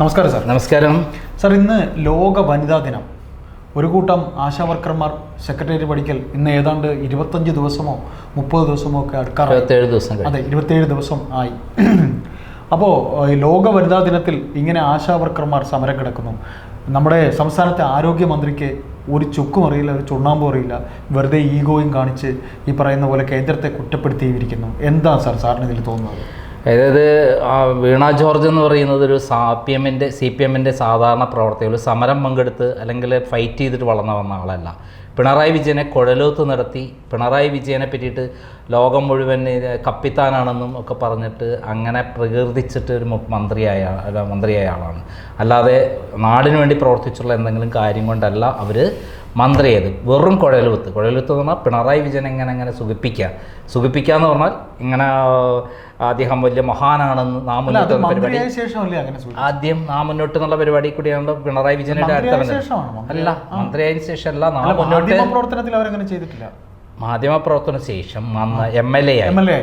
നമസ്കാരം സാർ. നമസ്കാരം. സാർ ഇന്ന് ലോക വനിതാ ദിനം. ഒരു കൂട്ടം ആശാവർക്കർമാർ സെക്രട്ടേറിയറ്റ് പഠിക്കൽ ഇന്ന് ഏതാണ്ട് ഇരുപത്തഞ്ച് ദിവസമോ മുപ്പത് ദിവസമോ ഒക്കെ അടുക്കാറ് ഇരുപത്തേഴ് ദിവസം അതെ ഇരുപത്തേഴ് ദിവസം ആയി. അപ്പോൾ ലോക വനിതാ ദിനത്തിൽ ഇങ്ങനെ ആശാവർക്കർമാർ സമരം കിടക്കുന്നു. നമ്മുടെ സംസ്ഥാനത്തെ ആരോഗ്യമന്ത്രിക്ക് ഒരു ചുക്കും അറിയില്ല ഒരു ചുണ്ണാമ്പും അറിയില്ല. വെറുതെ ഈഗോയും കാണിച്ച് ഈ പറയുന്ന പോലെ കേന്ദ്രത്തെ കുറ്റപ്പെടുത്തിയിരിക്കുന്നു. എന്താ സാർ സാറിന് ഇതിൽ തോന്നുന്നത്? അതായത് വീണ ജോർജ് എന്ന് പറയുന്നത് ഒരു പി എമ്മിന്റെ സി പി എമ്മിന്റെ സാധാരണ പ്രവർത്തകർ ഒരു സമരം പങ്കെടുത്ത് അല്ലെങ്കിൽ ഫൈറ്റ് ചെയ്തിട്ട് വളർന്നു വന്ന ആളല്ല. പിണറായി വിജയനെ കുഴലൂത്ത് നടത്തി പിണറായി വിജയനെ പറ്റിയിട്ട് ലോകം മുഴുവൻ കപ്പിത്താനാണെന്നും ഒക്കെ പറഞ്ഞിട്ട് അങ്ങനെ പ്രകീർത്തിച്ചിട്ട് ഒരു മന്ത്രിയായ മന്ത്രിയായ ആളാണ്. അല്ലാതെ നാടിനു വേണ്ടി പ്രവർത്തിച്ചുള്ള എന്തെങ്കിലും കാര്യം കൊണ്ടല്ല അവർ മന്ത്രിയത് വെറും കുഴലുകുത്ത് കുഴലുകുത്ത് എന്ന് പറഞ്ഞാൽ പിണറായി വിജയൻ എങ്ങനെ എങ്ങനെ സുഖിപ്പിക്കുക? സുഖിപ്പിക്കുക എന്ന് പറഞ്ഞാൽ ഇങ്ങനെ അദ്ദേഹം വലിയ മഹാനാണെന്ന് നാം മുന്നോട്ട് പരിപാടി അങ്ങനെ ആദ്യം നാം മുന്നോട്ട് എന്നുള്ള പരിപാടി കൂടിയാണ് പിണറായി വിജയന്റെ അടുത്ത മന്ത്രി? അല്ല മന്ത്രിയായതിനു ശേഷം അല്ല നാം മുന്നോട്ട് പ്രവർത്തനത്തിൽ അവരങ്ങനെ ചെയ്തിട്ടില്ല. മാധ്യമപ്രവർത്തന ശേഷം എം എൽ എ ആയി.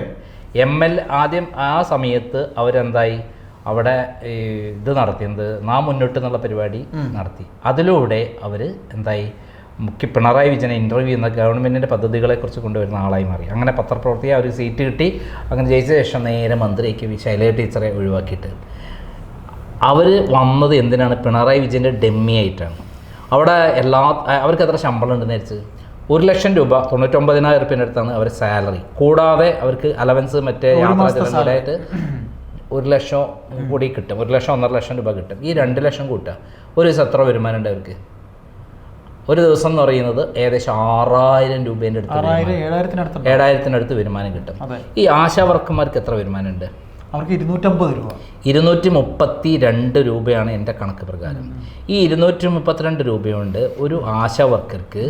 എം എൽ ആദ്യം ആ സമയത്ത് അവരെന്തായി? അവിടെ ഇത് നടത്തിയത് നാം മുന്നോട്ട് എന്നുള്ള പരിപാടി നടത്തി. അതിലൂടെ അവർ എന്തായി? മുഖ്യ പിണറായി വിജയനെ ഇന്റർവ്യൂ എന്ന ഗവൺമെന്റിന്റെ പദ്ധതികളെക്കുറിച്ച് കൊണ്ടുവരുന്ന ആളായി മാറി. അങ്ങനെ പത്രപ്രവർത്തിയെ ഒരു സീറ്റ് കിട്ടി. അങ്ങനെ ജയിച്ച ശേഷം നേരെ മന്ത്രിക്ക് വി ശൈലജ ടീച്ചറെ ഒഴിവാക്കിയിട്ട്. അവർ വന്നത് എന്തിനാണ്? പിണറായി വിജയന്റെ ഡെമ്മി ആയിട്ടാണ്. അവിടെ എല്ലാ അവർക്ക് എത്ര ശമ്പളം ഉണ്ടെന്ന് വെച്ച് ഒരു ലക്ഷം രൂപ തൊണ്ണൂറ്റൊമ്പതിനായിരം റുപ്യന്റെ അടുത്താണ് അവർ സാലറി കൂടാതെ അവർക്ക് അലവൻസ് മറ്റേ യാത്രാ ഒരു ലക്ഷം കൂടി കിട്ടും. ഒരു ലക്ഷം ഒന്നര ലക്ഷം രൂപ കിട്ടും. ഈ രണ്ട് ലക്ഷം കൂട്ടുക. ഒരു ദിവസം എത്ര വരുമാനം ഉണ്ട് അവർക്ക്? ഒരു ദിവസം എന്ന് പറയുന്നത് ഏകദേശം ആറായിരം രൂപേന്റെ അടുത്ത് ഏഴായിരത്തിനടുത്ത് വരുമാനം കിട്ടും. ഈ ആശാ വർക്കർമാർക്ക് എത്ര വരുമാനം ഉണ്ട് അവർക്ക് ഇരുന്നൂറ്റമ്പത് രൂപ. ഇരുന്നൂറ്റി മുപ്പത്തി രണ്ട് രൂപയാണ് എന്റെ കണക്ക് പ്രകാരം. ഈ ഇരുന്നൂറ്റി മുപ്പത്തിരണ്ട് രൂപയുണ്ട് ഒരു ആശാ വർക്കർക്ക്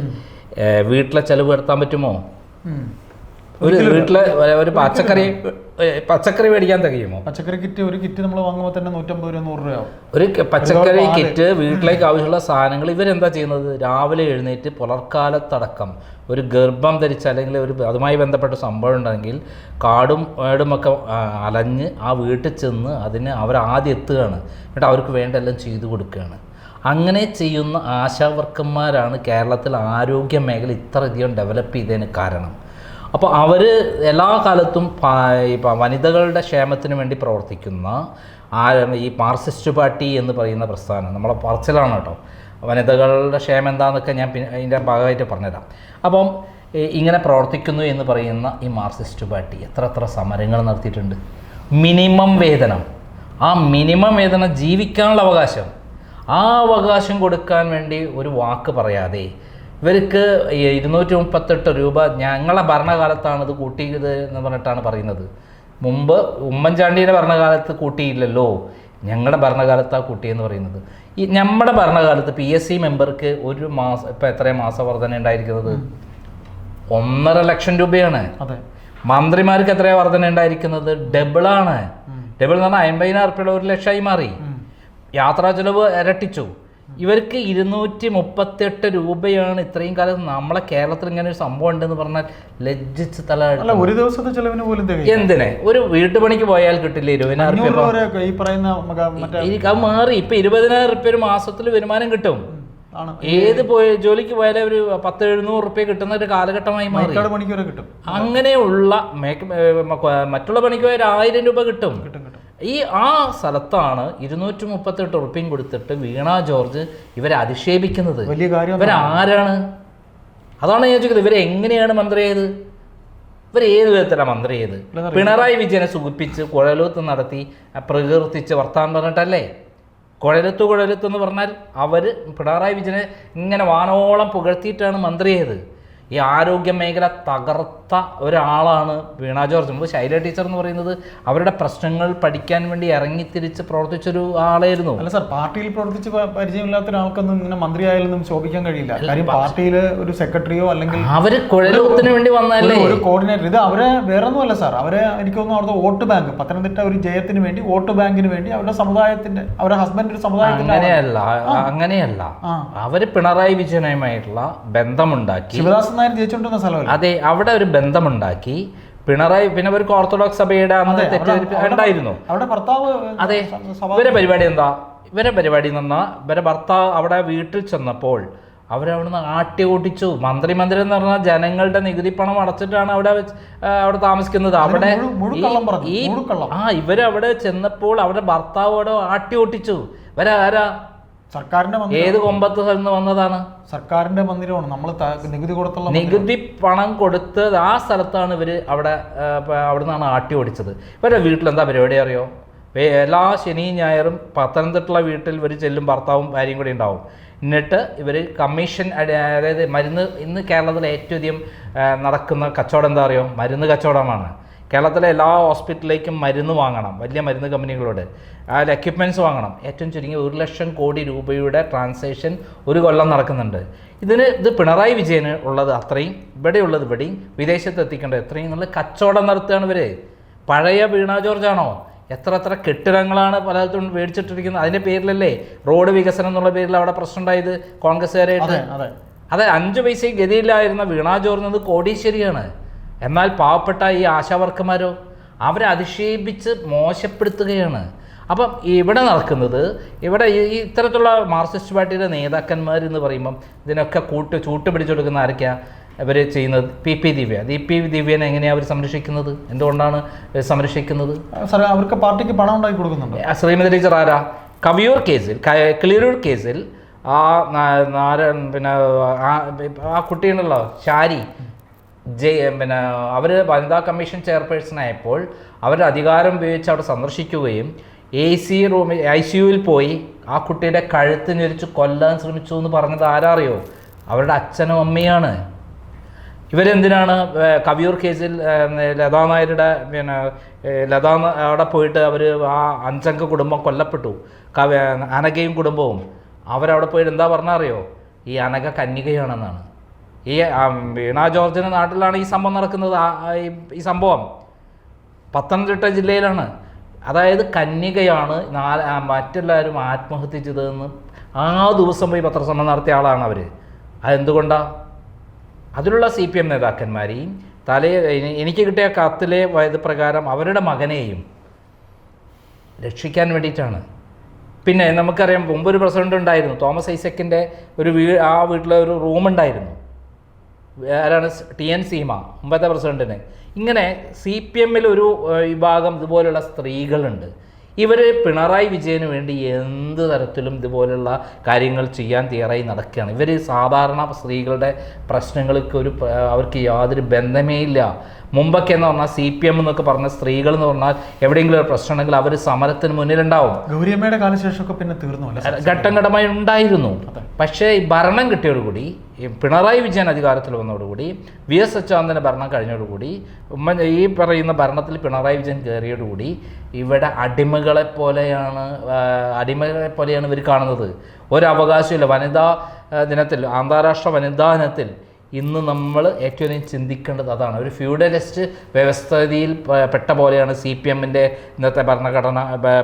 വീട്ടിലെ ചെലവ് വരുത്താൻ പറ്റുമോ. ഒരു വീട്ടിലെ ഒരു പച്ചക്കറി പച്ചക്കറി മേടിക്കാൻ തികയുമോ? പച്ചക്കറി കിറ്റ് ഒരു കിറ്റ് നമ്മൾ വാങ്ങുമ്പോൾ തന്നെ നൂറ്റമ്പത് രൂപ നൂറ് രൂപ ഒരു പച്ചക്കറി കിറ്റ് വീട്ടിലേക്ക് ആവശ്യമുള്ള സാധനങ്ങൾ ഇവരെന്താ ചെയ്യുന്നത്? രാവിലെ എഴുന്നേറ്റ് പുലർക്കാലത്തടക്കം ഒരു ഗർഭം ധരിച്ച അല്ലെങ്കിൽ ഒരു അതുമായി ബന്ധപ്പെട്ട സംഭവം ഉണ്ടെങ്കിൽ കാടും ഏടുമൊക്കെ അലഞ്ഞ് ആ വീട്ടിൽ ചെന്ന് അതിന് അവർ ആദ്യം എത്തുകയാണ്. എന്നിട്ട് അവർക്ക് വേണ്ട എല്ലാം ചെയ്തു കൊടുക്കുകയാണ്. അങ്ങനെ ചെയ്യുന്ന ആശാവർക്കന്മാരാണ് കേരളത്തിൽ ആരോഗ്യ മേഖല ഇത്രയധികം ഡെവലപ്പ് ചെയ്തതിന് കാരണം. അപ്പോൾ അവർ എല്ലാ കാലത്തും ഇപ്പം വനിതകളുടെ ക്ഷേമത്തിന് വേണ്ടി പ്രവർത്തിക്കുന്ന ആ ഈ മാർക്സിസ്റ്റ് പാർട്ടി എന്ന് പറയുന്ന പ്രസ്ഥാനം. നമ്മളെ പറച്ചിലാണ് കേട്ടോ. വനിതകളുടെ ക്ഷേമം എന്താണെന്നൊക്കെ ഞാൻ പിന്നെ അതിന്റെ ഭാഗമായിട്ട് പറഞ്ഞുതരാം. അപ്പം ഇങ്ങനെ പ്രവർത്തിക്കുന്നു എന്ന് പറയുന്ന ഈ മാർക്സിസ്റ്റ് പാർട്ടി എത്ര എത്ര സമരങ്ങൾ നടത്തിയിട്ടുണ്ട്. മിനിമം വേതനം. ആ മിനിമം വേതനം ജീവിക്കാനുള്ള അവകാശം. ആ അവകാശം കൊടുക്കാൻ വേണ്ടി ഒരു വാക്ക് പറയാതെ ഇവർക്ക് ഇരുന്നൂറ്റി മുപ്പത്തെട്ട് രൂപ ഞങ്ങളെ ഭരണകാലത്താണ് ഇത് കൂട്ടിയത് എന്ന് പറഞ്ഞിട്ടാണ് പറയുന്നത്. മുമ്പ് ഉമ്മൻചാണ്ടിയുടെ ഭരണകാലത്ത് കൂട്ടിയില്ലല്ലോ. ഞങ്ങളുടെ ഭരണകാലത്താണ് കൂട്ടിയെന്ന് പറയുന്നത്. ഈ നമ്മുടെ ഭരണകാലത്ത് പി എസ് സി മെമ്പർക്ക് ഒരു മാസം ഇപ്പം എത്രയും മാസവർധന ഉണ്ടായിരിക്കുന്നത്? ഒന്നര ലക്ഷം രൂപയാണ്. അതെ. മന്ത്രിമാർക്ക് എത്രയാണ് വർധന ഉണ്ടായിരിക്കുന്നത്? ഡബിളാണ്. ഡബിൾ എന്ന് പറഞ്ഞാൽ അമ്പതിനായിരം റുപ്യയുടെ ഒരു ലക്ഷമായി മാറി. യാത്രാ ചെലവ് ഇരട്ടിച്ചു. ഇവർക്ക് ഇരുന്നൂറ്റി മുപ്പത്തെട്ട് രൂപയാണ് ഇത്രയും കാലം നമ്മളെ കേരളത്തിൽ ഇങ്ങനെ ഒരു സംഭവം ഉണ്ടെന്ന് പറഞ്ഞാൽ ലജ്ജിച്ച് തല ഒരു ദിവസത്തെ ചെലവിന് പോലും എന്തിനെ? ഒരു വീട്ടുപണിക്ക് പോയാൽ കിട്ടില്ല ഇരുപതിനായിരം അത് മാറി. ഇപ്പൊ ഇരുപതിനായിരം റുപ്യ ഒരു മാസത്തിൽ വരുമാനം കിട്ടും. ഏത് പോയ ജോലിക്ക് പോയാലും ഒരു പത്ത് എഴുന്നൂറ് റുപ്യ കിട്ടുന്ന ഒരു കാലഘട്ടമായി മാറി. അങ്ങനെയുള്ള മറ്റുള്ള പണിക്ക് പോയ ഒരു ആയിരം രൂപ കിട്ടും. ഈ ആ സ്ഥലത്താണ് ഇരുന്നൂറ്റി മുപ്പത്തെട്ട് ഉറുപ്പ്യം കൊടുത്തിട്ട് വീണ ജോർജ് ഇവരെ അധിക്ഷേപിക്കുന്നത്. വലിയ കാര്യം ഇവരാരാണ് അതാണ്. ഞാൻ ചോദിക്കുന്നത്. ഇവരെ എങ്ങനെയാണ് മന്ത്രി ചെയ്ത് ഇവർ ഏത് വിധത്തിലാണ് മന്ത്രി ചെയ്ത് പിണറായി വിജയനെ സുഖിപ്പിച്ച് കുഴലൂത്ത് നടത്തി പ്രകീർത്തിച്ച് വർത്താൻ പറഞ്ഞിട്ടല്ലേ? കുഴലത്ത് കുഴലത്ത് എന്ന് പറഞ്ഞാൽ അവർ പിണറായി വിജയനെ ഇങ്ങനെ വാനോളം പുകഴ്ത്തിയിട്ടാണ് മന്ത്രി ചെയ്ത് ഈ ആരോഗ്യ മേഖല തകർത്ത ഒരാളാണ് വീണ ജോർജ്. നമ്മൾ ശൈല ടീച്ചർ എന്ന് പറയുന്നത് അവരുടെ പ്രശ്നങ്ങൾ പഠിക്കാൻ വേണ്ടി ഇറങ്ങി തിരിച്ച് പ്രവർത്തിച്ചൊരു ആളായിരുന്നു. അല്ല സാർ പാർട്ടിയിൽ പ്രവർത്തിച്ച് പരിചയമില്ലാത്ത ഒരാൾക്കൊന്നും ഇങ്ങനെ മന്ത്രിയായാലൊന്നും ശോഭിക്കാൻ കഴിയില്ല. കാര്യം പാർട്ടിയിൽ ഒരു സെക്രട്ടറിയോ അല്ലെങ്കിൽ അവർ കുഴലോത്തിന് വേണ്ടി വന്നാലേ ഒരു- കോർഡിനേറ്റർ. ഇത് അവരെ വേറെ ഒന്നുമല്ല സാർ. അവരെ എനിക്ക് തോന്നുന്നു അവിടുത്തെ വോട്ട് ബാങ്ക് പത്തനംതിട്ട ഒരു ജയത്തിന് വേണ്ടി വോട്ട് ബാങ്കിന് വേണ്ടി അവരുടെ സമുദായത്തിന്റെ അവരുടെ ഹസ്ബൻഡ് ഒരു സമുദായത്തിന്റെ അങ്ങനെയല്ല അങ്ങനെയല്ല. അവർ പിണറായി വിജയനുമായിട്ടുള്ള ബന്ധമുണ്ടാക്കി. ശിവദാസൻ നായർ ജയിച്ചുകൊണ്ടിരുന്ന സ്ഥലമല്ല? അതെ അവിടെ ഒരു ബന്ധമുണ്ടാക്കി പിണറായി പിന്നെ ഒരു ഓർത്തഡോക്സ് സഭയുടെ അന്ന് ഉണ്ടായിരുന്നു. അവരുടെ ഭർത്താവ് അതെ. ഇവരെ പരിപാടി എന്താ? ഇവരെ പരിപാടി എന്ന് പറഞ്ഞാൽ ഇവരെ ഭർത്താവ് അവിടെ വീട്ടിൽ ചെന്നപ്പോൾ അവരവിടുന്ന് ആട്ടി ഓട്ടിച്ചു മന്ത്രി മന്ദിരം എന്ന് പറഞ്ഞാൽ ജനങ്ങളുടെ നികുതി പണം അടച്ചിട്ടാണ് അവിടെ അവിടെ താമസിക്കുന്നത്. അവിടെ ഈ-. ആ ഇവരവിടെ ചെന്നപ്പോൾ അവരുടെ ഭർത്താവ് അവിടെ ആട്ടി ഓട്ടിച്ചു ഇവരാരാ? സർക്കാരിന്റെ ഏത് കൊമ്പത്ത് നിന്ന് വന്നതാണ്? സർക്കാരിന്റെ മന്ദിരമാണ് നമ്മൾ നികുതി കൊടുത്തുള്ള. നികുതി പണം കൊടുത്ത് ആ സ്ഥലത്താണ് ഇവർ അവിടെ അവിടെ നിന്നാണ് ആട്ടി ഓടിച്ചത്. ഇവരുടെ വീട്ടിൽ എന്താ പരിപാടി അറിയോ? എല്ലാ ശനിയും ഞായറും പത്തനംതിട്ടുള്ള വീട്ടിൽ ഇവർ ചെല്ലും ഭർത്താവും ഭാര്യയും കൂടി ഉണ്ടാവും. എന്നിട്ട് ഇവർ കമ്മീഷൻ അതായത് മരുന്ന് ഇന്ന് കേരളത്തിൽ ഏറ്റവും അധികം നടക്കുന്ന കച്ചവടം എന്താ അറിയോ? മരുന്ന് കച്ചവടമാണ്. കേരളത്തിലെ എല്ലാ ഹോസ്പിറ്റലിലേക്കും മരുന്ന് വാങ്ങണം വലിയ മരുന്ന് കമ്പനികളോട്. അതിൽ എക്യുപ്മെന്റ്സ് വാങ്ങണം. ഏറ്റവും ചുരുങ്ങിയ ഒരു ലക്ഷം കോടി രൂപയുടെ ട്രാൻസാക്ഷൻ ഒരു കൊല്ലം നടക്കുന്നുണ്ട്. ഇതിന് ഇത് പിണറായി വിജയന് ഉള്ളത് അത്രയും ഇവിടെയുള്ളത് ഇവിടെയും വിദേശത്ത് എത്തിക്കേണ്ടത് എത്രയും. നല്ല കച്ചവടം നടത്തുകയാണ് ഇവർ പഴയ വീണ ജോർജ് ആണോ? എത്ര എത്ര കെട്ടിടങ്ങളാണ് പലയിടത്തും മേടിച്ചിട്ടിരിക്കുന്നത്? അതിന്റെ പേരിലല്ലേ റോഡ് വികസനം എന്നുള്ള പേരിൽ അവിടെ പ്രശ്നം ഉണ്ടായത് കോൺഗ്രസ്സുകാരായിട്ട്? അതെ അഞ്ച് പൈസയും ഗതിയില്ലായിരുന്ന വീണാ ജോർജ് എന്നത് കോടീശ്വരിയാണ്. എന്നാൽ പാവപ്പെട്ട ഈ ആശാവർക്കന്മാരോ അവരെ അധിക്ഷേപിച്ച് മോശപ്പെടുത്തുകയാണ്. അപ്പം ഇവിടെ നടക്കുന്നത് ഇവിടെ ഈ ഇത്തരത്തിലുള്ള മാർക്സിസ്റ്റ് പാർട്ടിയുടെ നേതാക്കന്മാർ എന്ന് പറയുമ്പം ഇതിനൊക്കെ കൂട്ട് ചൂട്ട് പിടിച്ചെടുക്കുന്ന ആരൊക്കെയാണ് ഇവർ ചെയ്യുന്നത്? P P Divya. ഈ പി ദിവ്യനെ എങ്ങനെയാണ് അവർ സംരക്ഷിക്കുന്നത്? എന്തുകൊണ്ടാണ് സംരക്ഷിക്കുന്നത്? സാറേ അവർക്ക് പാർട്ടിക്ക് പണം ഉണ്ടാക്കി കൊടുക്കുന്നുണ്ട്. ശ്രീമതി ടീച്ചർ ആരാ കവിയൂർ കേസിൽ കിളിയൂർ കേസിൽ ആ നാ- പിന്നെ ആ ആ കുട്ടിയുണ്ടല്ലോ ഷാരി ജയ് പിന്നെ അവർ വനിതാ കമ്മീഷൻ ചെയർപേഴ്സൺ ആയപ്പോൾ അവരുടെ അധികാരം ഉപയോഗിച്ച് അവിടെ സന്ദർശിക്കുകയും എ സി റൂമിൽ ഐ സി യുവിൽ പോയി. ആ കുട്ടിയുടെ കഴുത്ത് ഞെരിച്ച് കൊല്ലാൻ ശ്രമിച്ചു എന്ന് പറഞ്ഞത് ആരാ അറിയോ അവരുടെ അച്ഛനും അമ്മയാണ്. ഇവരെന്തിനാണ് കവിയൂർ കേസിൽ ലതാ നായരുടെ പിന്നെ ലതാ അവിടെ പോയിട്ട് അവർ ആ അഞ്ചംഗ കുടുംബം കൊല്ലപ്പെട്ടു. കവി അനഘയും കുടുംബവും. അവരവിടെ പോയിട്ട് എന്താ പറഞ്ഞറിയോ ഈ അനഘ കന്യകയാണെന്നാണ്. ഈ വീണ ജോർജിന്റെ നാട്ടിലാണ് ഈ സംഭവം നടക്കുന്നത്. ഈ- സംഭവം. പത്തനംതിട്ട ജില്ലയിലാണ്. അതായത് കന്യകയാണ് മറ്റെല്ലാവരും ആത്മഹത്യ ചെയ്തതെന്ന് ആ ദിവസം പോയി പത്രസമ്മേളനം നടത്തിയ ആളാണ് അവർ അതെന്തുകൊണ്ടാണ് അതിലുള്ള സി പി എം നേതാക്കന്മാരെയും തലേ എനിക്ക് കിട്ടിയ കത്തിലെ വയത് പ്രകാരം അവരുടെ മകനെയും രക്ഷിക്കാൻ വേണ്ടിയിട്ടാണ്. പിന്നെ നമുക്കറിയാം മുമ്പ് ഒരു പ്രസിഡന്റ് ഉണ്ടായിരുന്നു തോമസ് ഐസക്കിന്റെ ഒരു വീ ആ വീട്ടിലെ ഒരു റൂം ഉണ്ടായിരുന്നു ആരാണ്? ടി എൻ സീമ മുമ്പത്തെ പ്രസിഡന്റിന്. ഇങ്ങനെ സി പി എമ്മിൽ ഒരു വിഭാഗം ഇതുപോലുള്ള സ്ത്രീകളുണ്ട്. ഇവർ പിണറായി വിജയന് വേണ്ടി എന്ത് തരത്തിലും ഇതുപോലുള്ള കാര്യങ്ങൾ ചെയ്യാൻ തയ്യാറായി നടക്കുകയാണ്. ഇവർ സാധാരണ സ്ത്രീകളുടെ പ്രശ്നങ്ങൾക്ക് ഒരു അവർക്ക് യാതൊരു ബന്ധമേ ഇല്ല. മുമ്പൊക്കെ എന്ന് പറഞ്ഞാൽ സി പി എം എന്നൊക്കെ പറഞ്ഞ സ്ത്രീകൾ എന്ന് പറഞ്ഞാൽ എവിടെയെങ്കിലും ഒരു പ്രശ്നം ഉണ്ടെങ്കിൽ അവർ സമരത്തിന് മുന്നിലുണ്ടാവും. ഗൗരിയമ്മയുടെ കാലശേഷമൊക്കെ പിന്നെ തീർന്നു? ഘട്ടം ഘട്ടമായി ഉണ്ടായിരുന്നു. പക്ഷേ ഈ ഭരണം കിട്ടിയോടുകൂടി പിണറായി വിജയൻ അധികാരത്തിൽ വന്നതോടുകൂടി വി എസ് അച്യുതാനന്ദന്റെ ഭരണം കഴിഞ്ഞതോടുകൂടി ഉമ്മൻ ഈ പറയുന്ന ഭരണത്തിൽ പിണറായി വിജയൻ കയറിയോടുകൂടി ഇവിടെ അടിമകളെ പോലെയാണ് അടിമകളെ പോലെയാണ് ഇവർ കാണുന്നത്. ഒരു അവകാശമില്ല. വനിതാ ദിനത്തിൽ അന്താരാഷ്ട്ര വനിതാ ദിനത്തിൽ ഇന്ന് നമ്മൾ ഏറ്റവും അധികം ചിന്തിക്കേണ്ടത് അതാണ്. ഒരു ഫ്യൂഡലിസ്റ്റ് വ്യവസ്ഥിതിയിൽ പെട്ട പോലെയാണ് സി പി എമ്മിന്റെ ഇന്നത്തെ ഭരണഘടന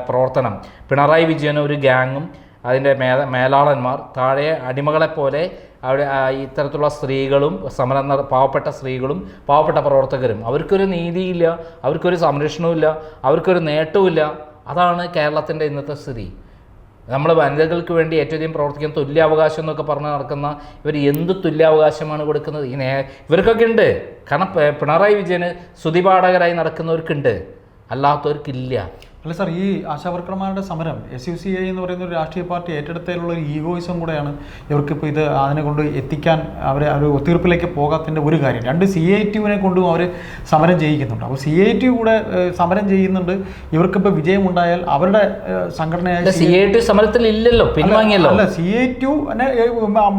പ്രവർത്തനം. പിണറായി വിജയൻ ഒരു ഗ്യാങ്ങും അതിന്റെ മേ മേലാളന്മാർ താഴെ അടിമകളെപ്പോലെ അവിടെ ഇത്തരത്തിലുള്ള സ്ത്രീകളും സമരം പാവപ്പെട്ട സ്ത്രീകളും പാവപ്പെട്ട പ്രവർത്തകരും. അവർക്കൊരു നീതിയില്ല അവർക്കൊരു സംരക്ഷണവും ഇല്ല അവർക്കൊരു നേട്ടവും ഇല്ല അതാണ് കേരളത്തിന്റെ ഇന്നത്തെ സ്ഥിതി. നമ്മൾ വനിതകൾക്ക് വേണ്ടി ഏറ്റവും അധികം പ്രവർത്തിക്കുന്ന തുല്യാവകാശം എന്നൊക്കെ പറഞ്ഞ് നടക്കുന്ന ഇവർ എന്ത് തുല്യാവകാശമാണ് കൊടുക്കുന്നത്? ഈ ഇവർക്കൊക്കെ ഉണ്ട്. കാരണം പിണറായി വിജയന് സ്തുതിപാഠകരായി നടക്കുന്നവർക്കുണ്ട്. അല്ലാത്തവർക്കില്ല. അല്ല സാർ ഈ ആശാവർക്കർമാരുടെ സമരം എസ് യു സി ഐ എന്ന് പറയുന്ന ഒരു രാഷ്ട്രീയ പാർട്ടി ഏറ്റെടുത്തതിലുള്ള ഒരു ഈഗോയിസം കൂടെയാണ് ഇവർക്കിപ്പോൾ ഇത് അതിനെ കൊണ്ട് എത്തിക്കാൻ അവരെ ഒരു ഒത്തീർപ്പിലേക്ക് പോകാത്തതിന്റെ ഒരു കാര്യം. രണ്ട് സി ഐ ടിയുവിനെ കൊണ്ടും അവർ സമരം ചെയ്യിക്കുന്നുണ്ട്. അപ്പോൾ സി ഐ ടി കൂടെ സമരം ചെയ്യുന്നുണ്ട്. ഇവർക്കിപ്പോൾ വിജയമുണ്ടായാൽ അവരുടെ സംഘടനയായ സി ഐ ടി സമരത്തിൽ ഇല്ലല്ലോ പിൻവാങ്ങിയല്ലോ. അല്ല സി ഐ ടി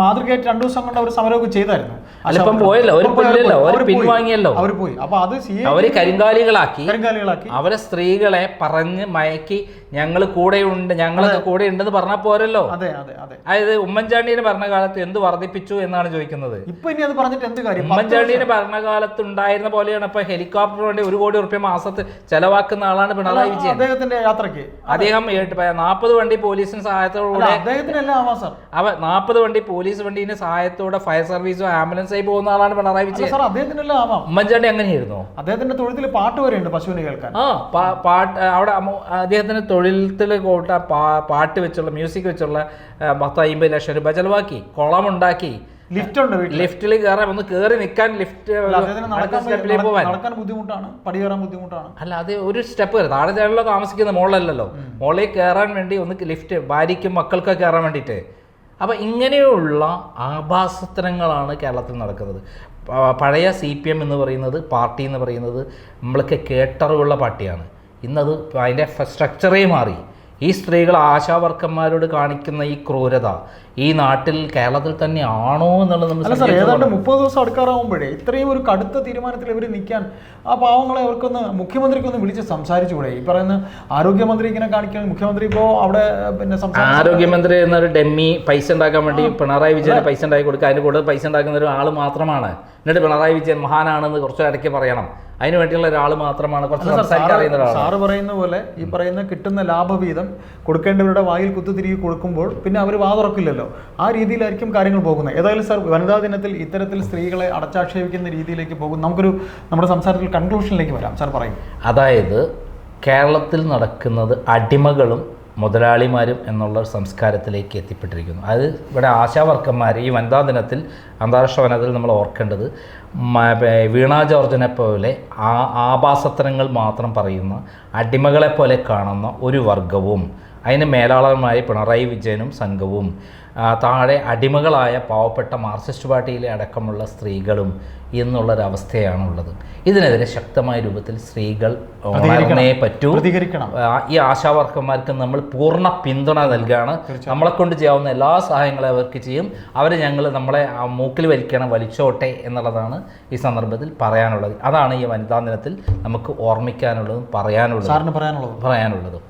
മാതൃകയായിട്ട് രണ്ടു ദിവസം കൊണ്ട് അവർ സമരമൊക്കെ ചെയ്തായിരുന്നു. അല്ല, ഇപ്പം പോയല്ലോ. ഒരു പുല്ലല്ലോ ഒരു. പിൻവാങ്ങിയല്ലോ. അവർ പോയി. അപ്പൊ അത് അവർ കരിങ്കാലികളാക്കി. കരിങ്കാലികളാക്കി. അവരെ സ്ത്രീകളെ പറഞ്ഞ് മയക്കി ഞങ്ങൾ കൂടെയുണ്ട് ഞങ്ങളൊക്കെ കൂടെ ഉണ്ടെന്ന് പറഞ്ഞാൽ പോരല്ലോ. അതെ അതെ അതെ. അതായത് ഉമ്മൻചാണ്ടിയുടെ ഭരണകാലത്ത് എന്ത് വർദ്ധിപ്പിച്ചു എന്നാണ് ചോദിക്കുന്നത്? ഇപ്പൊ ഇനി അത് പറഞ്ഞിട്ട് എന്ത് കാര്യം? ഉമ്മൻചാണ്ടിയുടെ ഭരണകാലത്ത് ഉണ്ടായിരുന്ന പോലെയാണ് ഇപ്പൊ ഹെലികോപ്റ്റർ വേണ്ടി ഒരു കോടി റുപ്യ മാസത്തിൽ ചെലവാക്കുന്ന ആളാണ് പിണറായി വിജയൻ. അദ്ദേഹത്തിന്റെ യാത്രയ്ക്ക് അദ്ദേഹം നാൽപ്പത് വണ്ടി പോലീസിന് സഹായത്തോടെ അദ്ദേഹത്തിനെല്ലാം അവ നാൽപ്പത് വണ്ടി പോലീസ് വണ്ടീന്റെ സഹായത്തോടെ ഫയർ സർവീസും ആംബുലൻസായി പോകുന്ന ആളാണ് പിണറായി വിജയൻ. സാർ അദ്ദേഹത്തിനെല്ലാം ആവാം? ഉമ്മൻചാണ്ടി അങ്ങനെയായിരുന്നു? അദ്ദേഹത്തിന്റെ തൊഴുത്തിൽ പാട്ട് വരെയുണ്ട് പശുവിനെ കേൾക്കാൻ. ആ പാട്ട് അവിടെ അദ്ദേഹത്തിന്റെ തൊഴിലത്തിൽ കൂട്ട പാട്ട് വെച്ചുള്ള മ്യൂസിക് വെച്ചുള്ള പത്ത് അമ്പത് ലക്ഷം രൂപ ചെലവാക്കി കുളമുണ്ടാക്കി. ലിഫ്റ്റ് ഉണ്ട് ലിഫ്റ്റിൽ കയറാൻ ഒന്ന് കയറി നിൽക്കാൻ ലിഫ്റ്റ് നടക്കാൻ ബുദ്ധിമുട്ടാണ് പടി കയറാൻ ബുദ്ധിമുട്ടാണ്. അല്ല അത് ഒരു സ്റ്റെപ്പ് കയറി. താഴെ താഴെ താമസിക്കുന്ന മുകളിലല്ലോ മുകളിൽ കയറാൻ വേണ്ടി ഒന്ന് ലിഫ്റ്റ് ഭാര്യയ്ക്കും മക്കൾക്കൊക്കെ കയറാൻ വേണ്ടിയിട്ട്. അപ്പം ഇങ്ങനെയുള്ള ആഭാസത്തരങ്ങളാണ് കേരളത്തിൽ നടക്കുന്നത്. പഴയ സി പി എം എന്ന് പറയുന്നത് പാർട്ടി എന്ന് പറയുന്നത് നമ്മൾക്ക് കേട്ടറിവുള്ള പാർട്ടിയാണ്. ഇന്നത് അതിന്റെ സ്ട്രക്ചറേ മാറി. ഈ സ്ത്രീകൾ ആശാവർക്കന്മാരോട് കാണിക്കുന്ന ഈ ക്രൂരത ഈ നാട്ടിൽ കേരളത്തിൽ തന്നെ ആണോ എന്നുള്ളത് നമ്മൾ അല്ല സാർ ഏതാണ്ട് മുപ്പത് ദിവസം അടുക്കാറാവുമ്പോഴേ ഇത്രയും ഒരു കടുത്ത തീരുമാനത്തിൽ ഇവർ നിൽക്കാൻ ആ പാവങ്ങളെ അവർക്കൊന്ന് മുഖ്യമന്ത്രിക്കൊന്ന് വിളിച്ച് സംസാരിച്ചുകൂടെ? ഈ പറയുന്ന ആരോഗ്യമന്ത്രി ഇങ്ങനെ കാണിക്കാൻ മുഖ്യമന്ത്രി ഇപ്പോൾ അവിടെ പിന്നെ ആരോഗ്യമന്ത്രി എന്നൊരു ഡെമ്മി പൈസ ഉണ്ടാക്കാൻ വേണ്ടി പിണറായി വിജയന് പൈസ ഉണ്ടാക്കി കൊടുക്കുക. അതിന് കൂടുതൽ പൈസ ഉണ്ടാക്കുന്ന ഒരു ആൾ മാത്രമാണ്. എന്നിട്ട് പിണറായി വിജയൻ മഹാനാണെന്ന് കുറച്ച് ഇടയ്ക്ക് പറയണം. അതിന് വേണ്ടിയുള്ള ഒരാൾ മാത്രമാണ് കുറച്ച് സംസാരിക്കാൻ അറിയുന്ന സാറ് പറയുന്ന പോലെ ഈ പറയുന്ന കിട്ടുന്ന ലാഭവീതം കൊടുക്കേണ്ടവരുടെ വായിൽ കുത്തുതിരികെ കൊടുക്കുമ്പോൾ പിന്നെ അവർ വാ തുറക്കില്ലല്ലോ ആ രീതിയിലായിരിക്കും കാര്യങ്ങൾ പോകുന്നത്. ഏതായാലും സാർ വനിതാ ദിനത്തിൽ ഇത്തരത്തിൽ സ്ത്രീകളെ അടച്ചാക്ഷേപിക്കുന്ന രീതിയിലേക്ക് പോകും. നമുക്കൊരു നമ്മുടെ സംസാരത്തിൽ കൺക്ലൂഷനിലേക്ക് വരാം. സാർ പറയും. അതായത് കേരളത്തിൽ നടക്കുന്നത് അടിമകളും മുതലാളിമാരും എന്നുള്ള സംസ്കാരത്തിലേക്ക് എത്തിപ്പെട്ടിരിക്കുന്നു. അത് ഇവിടെ ആശാവർക്കന്മാർ ഈ വനിതാ ദിനത്തിൽ അന്താരാഷ്ട്ര വനത്തിൽ നമ്മൾ ഓർക്കേണ്ടത് വീണാ ജോർജിനെ പോലെ ആ ആഭാസത്തരങ്ങൾ മാത്രം പറയുന്ന അടിമകളെപ്പോലെ കാണുന്ന ഒരു വർഗവും അതിന് മേലാളമായി പിണറായി വിജയനും സംഘവും. താഴെ അടിമകളായ പാവപ്പെട്ട മാർക്സിസ്റ്റ് പാർട്ടിയിലെ അടക്കമുള്ള സ്ത്രീകളും എന്നുള്ളൊരവസ്ഥയാണുള്ളത്. ഇതിനെതിരെ ശക്തമായ രൂപത്തിൽ സ്ത്രീകൾ ഉണർന്നേ പറ്റൂ. ഈ ആശാവർക്കന്മാർക്ക് നമ്മൾ പൂർണ പിന്തുണ നൽകുകയാണ് നമ്മളെ കൊണ്ട് ചെയ്യാവുന്ന എല്ലാ സഹായങ്ങളും അവർക്ക് ചെയ്യും. അവർ ഞങ്ങൾ നമ്മളെ മൂക്കിൽ വലിക്കണം വലിച്ചോട്ടെ എന്നുള്ളതാണ് ഈ സന്ദർഭത്തിൽ പറയാനുള്ളത്. അതാണ് ഈ വനിതാ ദിനത്തിൽ നമുക്ക് ഓർമ്മിക്കാനുള്ളതും പറയാനുള്ളതും. പറയാനുള്ളതും.